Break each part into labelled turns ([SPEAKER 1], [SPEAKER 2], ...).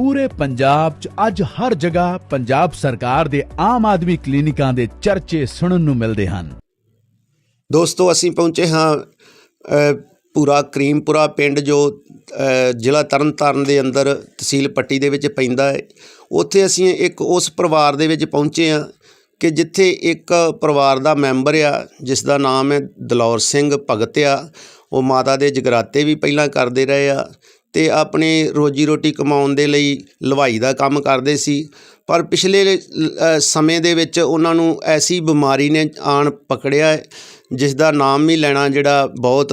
[SPEAKER 1] ਪੂਰੇ ਪੰਜਾਬ 'ਚ ਅੱਜ ਹਰ ਜਗ੍ਹਾ ਪੰਜਾਬ ਸਰਕਾਰ ਦੇ ਆਮ ਆਦਮੀ ਕਲੀਨਿਕਾਂ ਦੇ ਚਰਚੇ ਸੁਣਨ ਨੂੰ ਮਿਲਦੇ ਹਨ।
[SPEAKER 2] ਦੋਸਤੋ, ਅਸੀਂ ਪਹੁੰਚੇ ਹਾਂ ਪੂਰਾ ਕਰੀਮਪੁਰਾ ਪਿੰਡ ਜੋ ਜ਼ਿਲ੍ਹਾ ਤਰਨਤਾਰਨ ਦੇ ਅੰਦਰ ਤਹਿਸੀਲ ਪੱਟੀ ਦੇ ਵਿੱਚ ਪੈਂਦਾ ਹੈ। ਉੱਥੇ ਅਸੀਂ ਇੱਕ ਉਸ ਪਰਿਵਾਰ ਦੇ ਵਿੱਚ ਪਹੁੰਚੇ ਹਾਂ ਕਿ ਜਿੱਥੇ ਇੱਕ ਪਰਿਵਾਰ ਦਾ ਮੈਂਬਰ ਆ, ਜਿਸ ਦਾ ਨਾਮ ਹੈ ਦਲੌਰ ਸਿੰਘ ਭਗਤ ਆ ਉਹ ਮਾਤਾ ਦੇ ਜਗਰਾਤੇ ਵੀ ਪਹਿਲਾਂ ਕਰਦੇ ਰਹੇ ਆ ਤੇ ਆਪਣੀ ਰੋਜੀ ਰੋਟੀ ਕਮਾਉਣ ਦੇ ਲਈ ਲਵਾਈ ਦਾ ਕੰਮ ਕਰਦੇ ਸੀ। ਪਰ ਪਿਛਲੇ ਸਮੇਂ ਦੇ ਵਿੱਚ ਉਹਨਾਂ ਨੂੰ ਐਸੀ ਬਿਮਾਰੀ ਨੇ ਆਣ ਪਕੜਿਆ ਹੈ ਜਿਸ ਦਾ ਨਾਮ ਵੀ ਲੈਣਾ ਜਿਹੜਾ ਬਹੁਤ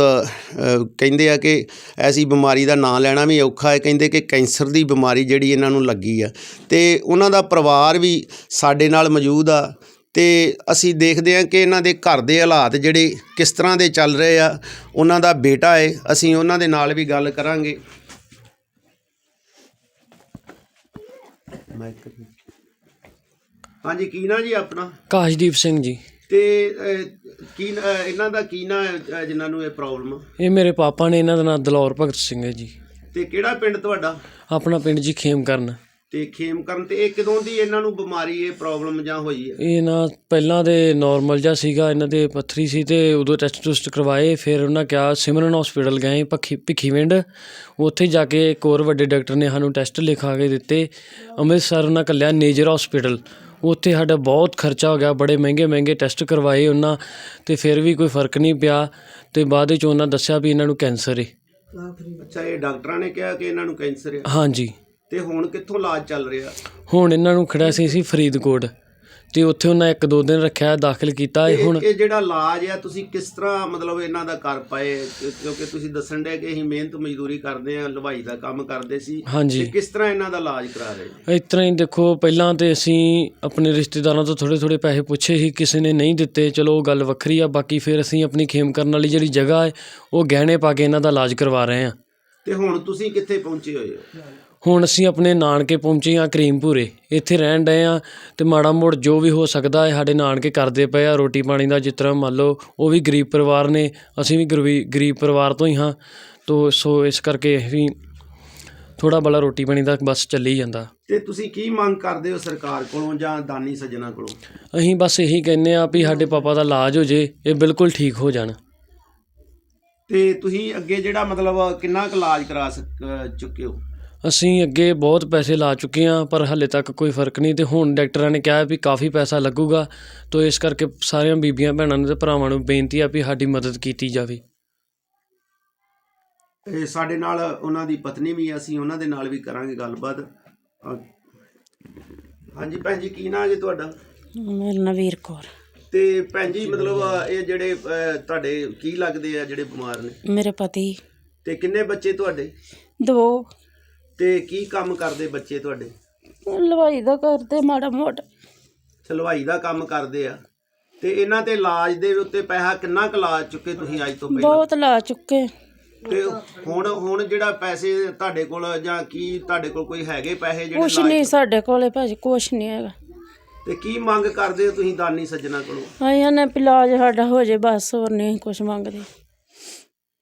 [SPEAKER 2] ਕਹਿੰਦੇ ਆ ਕਿ ਐਸੀ ਬਿਮਾਰੀ ਦਾ ਨਾਂ ਲੈਣਾ ਵੀ ਔਖਾ ਹੈ। ਕਹਿੰਦੇ ਕਿ ਕੈਂਸਰ ਦੀ ਬਿਮਾਰੀ ਜਿਹੜੀ ਇਹਨਾਂ ਨੂੰ ਲੱਗੀ ਆ। ਤੇ ਉਹਨਾਂ ਦਾ ਪਰਿਵਾਰ ਵੀ ਸਾਡੇ ਨਾਲ ਮੌਜੂਦ ਆ। ਤੇ ਅਸੀਂ ਦੇਖਦੇ ਹਾਂ ਕਿ ਇਹਨਾਂ ਦੇ ਘਰ ਦੇ ਹਾਲਾਤ ਜਿਹੜੇ ਕਿਸ ਤਰ੍ਹਾਂ ਦੇ ਚੱਲ ਰਹੇ ਆ। ਉਹਨਾਂ ਦਾ ਬੇਟਾ ਹੈ ਅਸੀਂ ਉਹਨਾਂ ਦੇ ਨਾਲ ਵੀ ਗੱਲ ਕਰਾਂਗੇ। ਹਾਂਜੀ ਕੀ ਨਾਂ ਜੀ ਆਪਣਾ?
[SPEAKER 3] ਕਾਸ਼ਦੀਪ ਸਿੰਘ ਜੀ।
[SPEAKER 2] ਤੇ ਅਹ, ਕੀ ਨਾਂ- ਅਹ, ਇਹਨਾਂ ਦਾ ਕੀ ਨਾਂ ਹੈ ਅਹ, ਜਿਨ੍ਹਾਂ ਨੂੰ ਇਹ ਪ੍ਰੋਬਲਮ ਆ?
[SPEAKER 3] ਇਹ ਮੇਰੇ ਪਾਪਾ ਨੇ ਇਹਨਾਂ ਦਾ ਨਾਮ ਦਲੌਰ ਭਗਤ ਸਿੰਘ ਹੈ ਜੀ।
[SPEAKER 2] ਤੇ ਕਿਹੜਾ ਪਿੰਡ ਤੁਹਾਡਾ?
[SPEAKER 3] ਆਪਣਾ ਪਿੰਡ ਜੀ ਖੇਮ ਕਰਨ
[SPEAKER 2] ਤੇ ਖੇਮ ਕਰਨ ਤੇ ਇਹ ਕਦੋਂ ਦੀ ਇਹਨਾਂ ਨੂੰ ਬਿਮਾਰੀ ਇਹ ਪ੍ਰੋਬਲਮ ਜਾਂ ਹੋਈ ਹੈ?
[SPEAKER 3] ਇਹ ਨਾ ਪਹਿਲਾਂ ਦੇ ਨਾਰਮਲ ਜਿਹਾ ਸੀਗਾ ਇਹਨਾਂ ਦੇ ਪੱਥਰੀ ਸੀ ਤੇ ਉਦੋਂ ਟੈਸਟ ਟੁਸਟ ਕਰਵਾਏ ਫਿਰ ਉਹਨਾਂ ਕਿਹਾ ਸਿਮਰਨ ਹਸਪੀਟਲ ਗਏ ਭੱਖੀ ਭਿੱਖੀਵਿੰਡ ਉੱਥੇ ਜਾ ਕੇ ਇੱਕ ਹੋਰ ਵੱਡੇ ਡਾਕਟਰ ਨੇ ਸਾਨੂੰ ਟੈਸਟ ਲਿਖਾ ਕੇ ਦਿੱਤੇ। ਅੰਮ੍ਰਿਤਸਰ ਉਹਨਾਂ ਕੱਲਿਆ ਨੇਜਰ ਹਸਪੀਟਲ ਉੱਥੇ ਸਾਡਾ ਬਹੁਤ ਖਰਚਾ ਹੋ ਗਿਆ ਬੜੇ ਮਹਿੰਗੇ ਮਹਿੰਗੇ ਟੈਸਟ ਕਰਵਾਏ ਉਹਨਾਂ ਤੇ ਫਿਰ ਵੀ ਕੋਈ ਫ਼ਰਕ ਨਹੀਂ ਪਿਆ। ਤੇ ਬਾਅਦ ਵਿੱਚ ਉਹਨਾਂ ਦੱਸਿਆ ਵੀ ਇਹਨਾਂ ਨੂੰ ਕੈਂਸਰ ਹੈ
[SPEAKER 2] ਅੱਛਾ ਇਹ ਡਾਕਟਰਾਂ ਨੇ ਕਿਹਾ ਕਿ ਇਹਨਾਂ ਨੂੰ ਕੈਂਸਰ ਹੈ
[SPEAKER 3] ਹਾਂਜੀ।
[SPEAKER 2] ਤੇ ਹੁਣ ਕਿੱਥੋਂ ਇਲਾਜ ਚੱਲ ਰਿਹਾ?
[SPEAKER 3] ਹੁਣ ਇਹਨਾਂ ਨੂੰ ਖੜਾ ਸੀ ਸੀ ਫਰੀਦਕੋਟ ਤੇ ਉੱਥੇ ਉਹਨਾਂ ਇੱਕ ਦੋ ਦਿਨ ਰੱਖਿਆ ਦਾਖਲ ਕੀਤਾ ਇਹ ਹੁਣ
[SPEAKER 2] ਇਹ ਜਿਹੜਾ ਇਲਾਜ ਆ ਤੁਸੀਂ ਕਿਸ ਤਰ੍ਹਾਂ ਮਤਲਬ ਇਹਨਾਂ ਦਾ ਕਰ ਪਾਏ? ਕਿਉਂਕਿ ਤੁਸੀਂ ਦੱਸਣ ਦੇ ਕਿ ਅਸੀਂ ਮਿਹਨਤ ਮਜ਼ਦੂਰੀ ਕਰਦੇ ਆ ਲਵਾਈ ਦਾ ਕੰਮ ਕਰਦੇ ਸੀ।
[SPEAKER 3] ਹਾਂਜੀ।
[SPEAKER 2] ਤੇ ਕਿਸ ਤਰ੍ਹਾਂ ਇਹਨਾਂ ਦਾ ਇਲਾਜ ਕਰਾ ਰਹੇ ਜੀ
[SPEAKER 3] ਇਸ ਤਰ੍ਹਾਂ ਹੀ ਦੇਖੋ ਪਹਿਲਾਂ ਤੇ ਅਸੀਂ ਆਪਣੇ ਰਿਸ਼ਤੇਦਾਰਾਂ ਤੋਂ ਥੋੜੇ ਥੋੜੇ ਪੈਸੇ ਪੁੱਛੇ ਸੀ ਕਿਸੇ ਨੇ ਨਹੀਂ ਦਿੱਤੇ। ਚਲੋ ਉਹ ਗੱਲ ਵੱਖਰੀ ਆ ਬਾਕੀ ਫਿਰ ਅਸੀਂ ਆਪਣੀ ਖੇਮ ਕਰਨ ਵਾਲੀ ਜਿਹੜੀ ਜਗ੍ਹਾ ਹੈ ਉਹ ਗਹਿਣੇ ਪਾ ਕੇ ਇਹਨਾਂ ਦਾ ਇਲਾਜ ਕਰਵਾ ਰਹੇ ਹਾਂ।
[SPEAKER 2] ਤੇ ਹੁਣ ਤੁਸੀਂ ਕਿੱਥੇ ਪਹੁੰਚੇ ਹੋਏ ਹੋ?
[SPEAKER 3] ਹੁਣ ਅਸੀਂ ਆਪਣੇ ਨਾਨਕੇ ਪਹੁੰਚੇ ਹਾਂ ਕਰੀਮਪੁਰੇ। ਇੱਥੇ ਰਹਿਣ ਡਏ ਆ ਤੇ ਮਾੜਾ ਮੋੜ ਜੋ ਵੀ ਹੋ ਸਕਦਾ ਹੈ ਸਾਡੇ ਨਾਨਕੇ ਕਰਦੇ ਪਏ ਆ ਰੋਟੀ ਪਾਣੀ ਦਾ ਜਿਸ ਤਰ੍ਹਾਂ ਮੰਨ ਲਓ ਉਹ ਵੀ ਗਰੀਬ ਪਰਿਵਾਰ ਨੇ ਅਸੀਂ ਵੀ ਗਰੀਬੀ- ਗਰੀਬ ਪਰਿਵਾਰ ਤੋਂ ਹੀ ਹਾਂ। ਤੋ ਸੋ ਇਸ ਕਰਕੇ ਵੀ ਥੋੜਾ ਬਲਾ ਰੋਟੀ ਪਾਣੀ ਦਾ ਬਸ ਚੱਲੀ ਜਾਂਦਾ।
[SPEAKER 2] ਤੇ ਤੁਸੀਂ ਕੀ ਮੰਗ ਕਰਦੇ ਹੋ ਸਰਕਾਰ ਕੋਲੋਂ ਜਾਂ ਦਾਨੀ ਸੱਜਣਾ ਕੋਲੋਂ?
[SPEAKER 3] ਅਸੀਂ ਬਸ ਇਹੀ ਕਹਿੰਨੇ ਆ ਵੀ ਸਾਡੇ ਪਾਪਾ ਦਾ ਇਲਾਜ ਹੋ ਜੇ ਇਹ ਬਿਲਕੁਲ ਠੀਕ ਹੋ ਜਾਣ।
[SPEAKER 2] ਤੇ ਤੁਸੀਂ ਅੱਗੇ ਜਿਹੜਾ ਮਤਲਬ ਕਿੰਨਾ ਕੁ ਇਲਾਜ ਕਰਾ ਸਕ ਚੁੱਕੇ ਹੋ?
[SPEAKER 3] ਅਸੀਂ ਅੱਗੇ ਬਹੁਤ ਪੈਸੇ ਲਾ ਚੁੱਕੇ ਹਾਂ ਪਰ ਹਾਲੇ ਤੱਕ ਕੋਈ ਫ਼ਰਕ ਨਹੀਂ ਤੇ ਹੁਣ ਡਾਕਟਰਾਂ ਨੇ ਕਿਹਾ ਵੀ ਕਾਫੀ ਪੈਸਾ ਲੱਗੂਗਾ ਤੋ ਇਸ ਕਰਕੇ ਸਾਰੀਆਂ ਬੀਬੀਆਂ ਭੈਣਾਂ ਨੂੰ ਤੇ ਭਰਾਵਾਂ ਨੂੰ ਬੇਨਤੀ ਆ ਵੀ ਸਾਡੀ ਮਦਦ ਕੀਤੀ ਜਾਵੇ।
[SPEAKER 2] ਤੇ ਸਾਡੇ ਨਾਲ ਉਹਨਾਂ ਦੀ ਪਤਨੀ ਵੀ ਆ, ਅਸੀਂ ਉਹਨਾਂ ਦੇ ਨਾਲ ਵੀ ਕਰਾਂਗੇ ਗੱਲਬਾਤ। ਹਾਂਜੀ ਭੈਣ ਜੀ ਕੀ ਨਾਂ ਜੀ ਤੁਹਾਡਾ?
[SPEAKER 4] ਮੇਰਾ ਨਾਂ ਵੀਰ ਕੌਰ।
[SPEAKER 2] ਤੇ ਭੈਣ ਜੀ ਮਤਲਬ ਇਹ ਜਿਹੜੇ ਤੁਹਾਡੇ ਕੀ ਲੱਗਦੇ ਆ ਜਿਹੜੇ ਬਿਮਾਰ ਨੇ?
[SPEAKER 4] ਮੇਰੇ ਪਤੀ।
[SPEAKER 2] ਤੇ ਕਿੰਨੇ ਬੱਚੇ ਤੁਹਾਡੇ?
[SPEAKER 4] ਦੋ।
[SPEAKER 2] ਤੇ ਕੀ ਕੰਮ ਕਰਦੇ ਬੱਚੇ ਤੁਹਾਡੇ?
[SPEAKER 4] ਲਵਾਈ ਦਾ ਕਰਦੇ ਮਾੜਾ ਮੋਟਾ।
[SPEAKER 2] ਹਲਵਾਈ ਦਾ ਕੰਮ ਕਰਦੇ ਆ। ਤੇ ਇਹਨਾਂ ਤੇ ਇਲਾਜ ਦੇ ਉੱਤੇ ਪੈਸਾ ਕਿੰਨਾ ਕੁ ਲਾ ਚੁੱਕੇ ਤੁਸੀਂ ਅੱਜ ਤੋਂ ਪਹਿਲਾਂ?
[SPEAKER 4] ਬਹੁਤ ਲਾ ਚੁੱਕੇ।
[SPEAKER 2] ਤੇ ਹੁਣ ਹੁਣ ਜਿਹੜਾ ਪੈਸੇ ਤੁਹਾਡੇ ਕੋਲ ਜਾਂ ਕੀ ਤੁਹਾਡੇ ਕੋਲ ਕੋਈ ਹੈਗੇ ਪੈਸੇ ਜਿਹੜੇ
[SPEAKER 4] ਕੁਛ
[SPEAKER 2] ਇਲਾਜ
[SPEAKER 4] ਨਹੀਂ ਸਾਡੇ ਕੋਲੇ ਭਾਜੀ ਕੁਛ ਨਹੀਂ ਹੈਗਾ।
[SPEAKER 2] ਤੇ ਕੀ ਮੰਗ ਕਰਦੇ ਹੋ ਤੁਸੀਂ ਦਾਨੀ ਸੱਜਣਾ ਕੋਲੋਂ?
[SPEAKER 4] ਆਈਆਂ ਨੇ ਇਲਾਜ ਸਾਡਾ ਹੋ ਜੇ ਬਸ ਹੋਰ ਨਹੀਂ ਕੁਛ ਮੰਗਦੇ।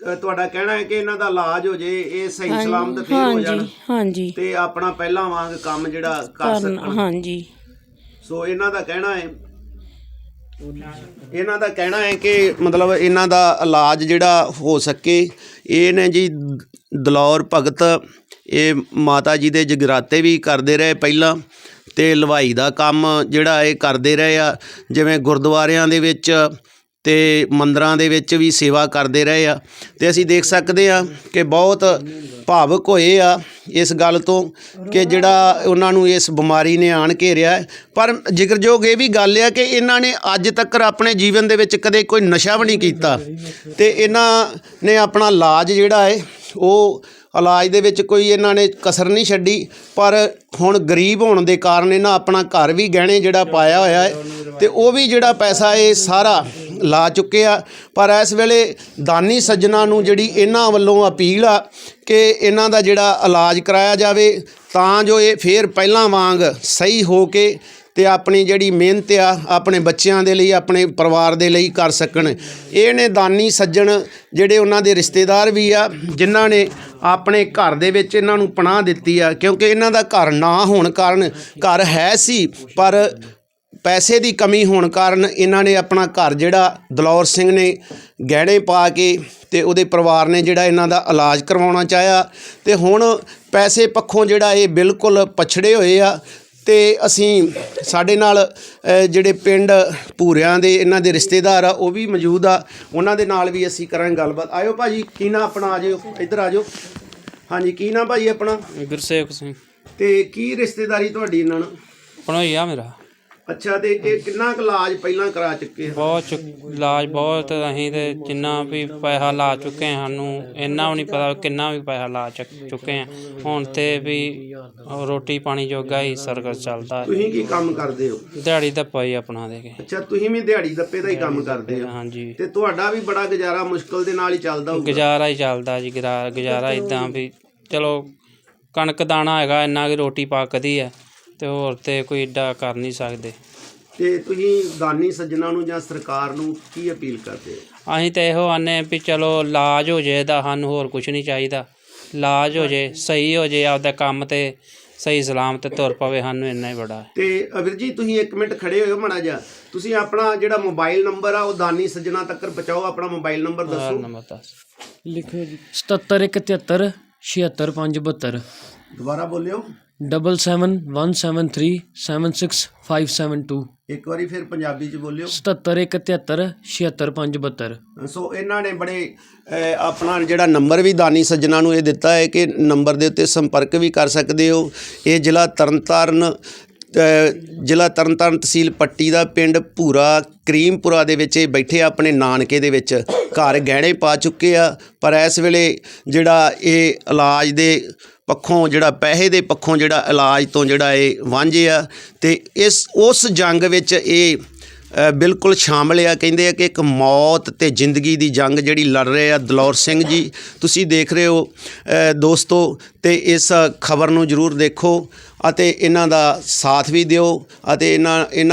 [SPEAKER 2] ਤੁਹਾਡਾ ਕਹਿਣਾ ਹੈ ਕਿ ਇਹਨਾਂ ਦਾ ਇਲਾਜ ਹੋ ਜੇ ਇਹ ਸਹੀ ਸਲਾਮਤ ਫੇਰ ਹੋ ਜਾਣ
[SPEAKER 4] ਹਾਂਜੀ ਹਾਂਜੀ।
[SPEAKER 2] ਤੇ ਆਪਣਾ ਪਹਿਲਾਂ ਵਾਂਗ ਕੰਮ ਜਿਹੜਾ ਕਰ
[SPEAKER 4] ਕਰਨ
[SPEAKER 2] ਸਕਣ।
[SPEAKER 4] ਹਾਂਜੀ।
[SPEAKER 2] ਸੋ ਇਹਨਾਂ ਦਾ ਕਹਿਣਾ ਹੈ ਇਹਨਾਂ ਦਾ ਕਹਿਣਾ ਹੈ ਕਿ ਮਤਲਬ ਇਹਨਾਂ ਦਾ ਇਲਾਜ ਜਿਹੜਾ ਹੋ ਸਕੇ। ਇਹ ਨੇ ਜੀ ਦਲੌਰ ਭਗਤ ਇਹ ਮਾਤਾ ਜੀ ਦੇ ਜਗਰਾਤੇ ਵੀ ਕਰਦੇ ਰਹੇ ਪਹਿਲਾਂ ਤੇ ਲਵਾਈ ਦਾ ਕੰਮ ਜਿਹੜਾ ਇਹ ਕਰਦੇ ਰਹੇ ਆ। ਜਿਵੇਂ ਗੁਰਦੁਆਰਿਆਂ ਦੇ ਵਿੱਚ ਅਤੇ ਮੰਦਰਾਂ ਦੇ ਵਿੱਚ ਵੀ ਸੇਵਾ ਕਰਦੇ ਰਹੇ ਆ। ਅਤੇ ਅਸੀਂ ਦੇਖ ਸਕਦੇ ਹਾਂ ਕਿ ਬਹੁਤ ਭਾਵਕ ਹੋਏ ਆ ਇਸ ਗੱਲ ਤੋਂ ਕਿ ਜਿਹੜਾ ਉਹਨਾਂ ਨੂੰ ਇਸ ਬਿਮਾਰੀ ਨੇ ਆਣ ਘੇਰਿਆ ਪਰ ਜ਼ਿਕਰਯੋਗ ਇਹ ਵੀ ਗੱਲ ਆ ਕਿ ਇਹਨਾਂ ਨੇ ਅੱਜ ਤੱਕ ਆਪਣੇ ਜੀਵਨ ਦੇ ਵਿੱਚ ਕਦੇ ਕੋਈ ਨਸ਼ਾ ਵੀ ਨਹੀਂ ਕੀਤਾ। ਅਤੇ ਇਹਨਾਂ ਨੇ ਆਪਣਾ ਇਲਾਜ ਜਿਹੜਾ ਹੈ, ਉਹ ਇਲਾਜ ਦੇ ਵਿੱਚ ਕੋਈ ਇਹਨਾਂ ਨੇ ਕਸਰ ਨਹੀਂ ਛੱਡੀ, ਪਰ ਹੁਣ ਗਰੀਬ ਹੋਣ ਦੇ ਕਾਰਨ ਇਹਨਾਂ ਆਪਣਾ ਘਰ ਵੀ ਗਹਿਣੇ ਜਿਹੜਾ ਪਾਇਆ ਹੋਇਆ ਹੈ ਤੇ ਉਹ ਵੀ ਜਿਹੜਾ ਪੈਸਾ ਇਹ ਸਾਰਾ ਲਾ ਚੁੱਕੇ ਆ। ਪਰ ਇਸ ਵੇਲੇ ਦਾਨੀ ਸੱਜਣਾ ਨੂੰ ਜਿਹੜੀ ਇਹਨਾਂ ਵੱਲੋਂ ਅਪੀਲ ਆ ਕਿ ਇਹਨਾਂ ਦਾ ਜਿਹੜਾ ਇਲਾਜ ਕਰਾਇਆ ਜਾਵੇ, ਤਾਂ ਜੋ ਇਹ ਫੇਰ ਪਹਿਲਾਂ ਵਾਂਗ ਸਹੀ ਹੋ ਕੇ ਤੇ ਆਪਣੀ ਜਿਹੜੀ ਮਿਹਨਤ ਆ, ਆਪਣੇ ਬੱਚਿਆਂ ਦੇ ਲਈ, ਆਪਣੇ ਪਰਿਵਾਰ ਦੇ ਲਈ ਕਰ ਸਕਣ। ਇਹ ਨੇ ਦਾਨੀ ਸੱਜਣ ਜਿਹੜੇ ਉਹਨਾਂ ਦੇ ਰਿਸ਼ਤੇਦਾਰ ਵੀ ਆ, ਜਿਨ੍ਹਾਂ ਨੇ ਆਪਣੇ ਘਰ ਦੇ ਵਿੱਚ ਇਹਨਾਂ ਨੂੰ ਪਨਾਹ ਦਿੱਤੀ ਆ, ਕਿਉਂਕਿ ਇਹਨਾਂ ਦਾ ਘਰ ਨਾ ਹੋਣ ਕਾਰਨ ਘਰ ਹੈ ਸੀ, ਪਰ ਪੈਸੇ ਦੀ ਕਮੀ ਹੋਣ ਕਾਰਨ ਇਹਨਾਂ ਨੇ ਆਪਣਾ ਘਰ ਜਿਹੜਾ ਦਲੌਰ ਸਿੰਘ ਨੇ ਗਹਿਣੇ ਪਾ ਕੇ ਤੇ ਉਹਦੇ ਪਰਿਵਾਰ ਨੇ ਜਿਹੜਾ ਇਹਨਾਂ ਦਾ ਇਲਾਜ ਕਰਵਾਉਣਾ ਚਾਹਿਆ। ਤੇ ਹੁਣ ਪੈਸੇ ਪੱਖੋਂ ਜਿਹੜਾ ਇਹ ਬਿਲਕੁਲ ਪਛੜੇ ਹੋਏ ਆ ਤੇ ਅਸੀਂ ਸਾਡੇ ਨਾਲ ਜਿਹੜੇ ਪਿੰਡ ਭੂਰਿਆਂ ਦੇ ਇਹਨਾਂ ਦੇ ਰਿਸ਼ਤੇਦਾਰ ਆ ਉਹ ਵੀ ਮੌਜੂਦ ਆ। ਉਹਨਾਂ ਦੇ ਨਾਲ ਵੀ ਅਸੀਂ ਕਰਾਂਗੇ ਗੱਲਬਾਤ। ਆਇਓ ਭਾਜੀ ਕੀ ਨਾ ਆਪਣਾ? ਆ ਜਾਓ ਇੱਧਰ ਆ ਜਾਓ। ਹਾਂਜੀ ਕੀ ਨਾ ਭਾਜੀ ਆਪਣਾ?
[SPEAKER 5] ਗੁਰਸੇਵਕ ਸਿੰਘ।
[SPEAKER 2] ਤੇ ਕੀ ਰਿਸ਼ਤੇਦਾਰੀ ਤੁਹਾਡੀ ਇਹਨਾਂ ਨਾਲ?
[SPEAKER 5] ਪਣੋਈਆ ਮੇਰਾ।
[SPEAKER 2] ਅੱਛਾ ਤੇ ਇਹ ਕਿੰਨਾ ਕੁ ਇਲਾਜ ਪਹਿਲਾਂ ਕਰਾ ਚੁੱਕੇ ਆ
[SPEAKER 5] ਬਹੁਤ ਚੁੱਕ- ਇਲਾਜ ਬਹੁਤ ਅਸੀਂ ਤੇ ਜਿੰਨਾ ਵੀ ਪੈਸਾ ਲਾ ਚੁੱਕੇ ਹਾਂ ਸਾਨੂੰ ਇੰਨਾ ਵੀ ਨਹੀਂ ਪਤਾ ਕਿੰਨਾ ਵੀ ਪੈਸਾ ਲਾ ਚੁੱਕ- ਚੁੱਕੇ ਹਾਂ। ਹੁਣ ਤੇ ਵੀ ਰੋਟੀ ਪਾਣੀ ਜੋਗਾ ਹੀ ਸਰਕਸ ਚੱਲਦਾ। ਹੈ।
[SPEAKER 2] ਤੁਸੀਂ ਕੀ ਕੰਮ ਕਰਦੇ ਹੋ?
[SPEAKER 5] ਦਿਹਾੜੀ ਦਾ ਪਾਈ ਆਪਣਾ ਦੇ ਕੇ।
[SPEAKER 2] ਅੱਛਾ ਤੁਸੀਂ ਵੀ ਦਿਹਾੜੀ ਦੱਪੇ ਦਾ ਹੀ ਕੰਮ ਕਰਦੇ ਹੋ?
[SPEAKER 5] ਹਾਂਜੀ।
[SPEAKER 2] ਤੇ ਤੁਹਾਡਾ ਵੀ ਬੜਾ ਗੁਜ਼ਾਰਾ ਮੁਸ਼ਕਲ ਦੇ ਨਾਲ ਹੀ ਚੱਲਦਾ ਹੋਊਗਾ।
[SPEAKER 5] ਗੁਜ਼ਾਰਾ ਹੀ ਚੱਲਦਾ ਜੀ ਗੁਜ਼ਾਰਾ ਗੁਜ਼ਾਰਾ ਇਦਾਂ ਵੀ ਚਲੋ ਕਣਕ ਦਾਣਾ ਹੈਗਾ ਇੰਨਾ ਕਿ ਰੋਟੀ ਪੱਕਦੀ ਹੈ। ਤੇ ਹੋਰ ਤੇ ਕੋਈ ਏਡਾ ਕਰ ਨਹੀਂ ਸਕਦੇ।
[SPEAKER 2] ਤੇ ਤੁਸੀਂ ਦਾਨੀ ਸੱਜਣਾ ਨੂੰ ਜਾਂ ਸਰਕਾਰ ਨੂੰ ਕੀ ਅਪੀਲ ਕਰਦੇ ਹੋ?
[SPEAKER 5] ਅਸੀਂ ਤਾਂ ਇਹੋ ਆਨੇ ਵੀ ਚਲੋ ਇਲਾਜ ਹੋ ਜੇ ਦਾ ਸਾਨੂੰ ਹੋਰ ਕੁਝ ਨਹੀਂ ਚਾਹੀਦਾ। ਇਲਾਜ ਹੋ ਜੇ ਸਹੀ ਹੋ ਜੇ ਆਪਦਾ ਕੰਮ ਤੇ ਸਹੀ ਸਲਾਮਤ ਤੁਰ ਪਵੇ ਸਾਨੂੰ ਇੰਨਾ ਹੀ ਬੜਾ ਹੈ।
[SPEAKER 2] ਤੇ ਅਵਿਰ ਜੀ ਤੁਸੀਂ 1 ਮਿੰਟ ਖੜੇ ਹੋਇਓ ਮਾੜਾ ਜਿਹਾ। ਤੁਸੀਂ ਆਪਣਾ ਜਿਹੜਾ ਮੋਬਾਈਲ ਨੰਬਰ ਆ ਉਹ ਦਾਨੀ ਸੱਜਣਾ ਤੱਕ ਪਹੁੰਚਾਓ ਆਪਣਾ ਮੋਬਾਈਲ ਨੰਬਰ ਦੱਸੋ।
[SPEAKER 5] ਨੰਬਰ ਦੱਸ।
[SPEAKER 3] ਲਿਖੋ ਜੀ। 77 76572
[SPEAKER 2] ਦੁਬਾਰਾ ਬੋਲਿਓ।
[SPEAKER 3] Double seven one seven three seven six five seven two
[SPEAKER 2] ਇੱਕ ਵਾਰੀ ਫਿਰ ਪੰਜਾਬੀ ਚ ਬੋਲਿਓ।
[SPEAKER 3] 77 76572
[SPEAKER 2] ਸੋ ਇਹਨਾਂ ਨੇ ਬੜੇ ਅਹ, ਆਪਣਾ ਜਿਹੜਾ ਨੰਬਰ ਵੀ ਦਾਨੀ ਸੱਜਣਾ ਨੂੰ ਇਹ ਦਿੱਤਾ ਹੈ ਕਿ ਨੰਬਰ ਦੇ ਉੱਤੇ ਸੰਪਰਕ ਵੀ ਕਰ ਸਕਦੇ ਹੋ। ਇਹ ਜ਼ਿਲ੍ਹਾ ਤਰਨਤਾਰਨ ਅਹ, ਜ਼ਿਲ੍ਹਾ ਤਰਨਤਾਰਨ ਤਹਿਸੀਲ ਪੱਟੀ ਦਾ ਪਿੰਡ ਭੂਰਾ ਕਰੀਮਪੁਰਾ ਦੇ ਵਿੱਚ ਇਹ ਬੈਠੇ ਆ ਆਪਣੇ ਨਾਨਕੇ ਦੇ ਵਿੱਚ। ਘਰ ਗਹਿਣੇ ਪਾ ਚੁੱਕੇ ਆ ਪਰ ਇਸ ਵੇਲੇ ਜਿਹੜਾ ਇਹ ਇਲਾਜ ਦੇ ਪੱਖੋਂ ਜਿਹੜਾ ਪੈਸੇ ਦੇ ਪੱਖੋਂ ਜਿਹੜਾ ਇਲਾਜ ਤੋਂ ਜਿਹੜਾ ਇਹ ਵਾਂਝੇ ਆ ਤੇ ਇਸ, ਉਸ ਜੰਗ ਵਿੱਚ ਇਹ ਬਿਲਕੁਲ ਸ਼ਾਮਲ ਆ। ਕਹਿੰਦੇ ਆ ਕਿ ਇੱਕ ਮੌਤ ਤੇ ਜ਼ਿੰਦਗੀ ਦੀ ਜੰਗ ਜਿਹੜੀ ਲੜ ਰਹੇ ਆ ਦਲੌਰ ਸਿੰਘ ਜੀ। ਤੁਸੀਂ ਦੇਖ ਰਹੇ ਹੋ ਦੋਸਤੋ, ਤੇ ਇਸ ਖਬਰ ਨੂੰ ਜਰੂਰ ਦੇਖੋ ਅਤੇ ਇਹਨਾਂ ਦਾ ਸਾਥ ਵੀ ਦਿਓ ਅਤੇ ਇਹਨਾਂ ਇਹਨਾਂ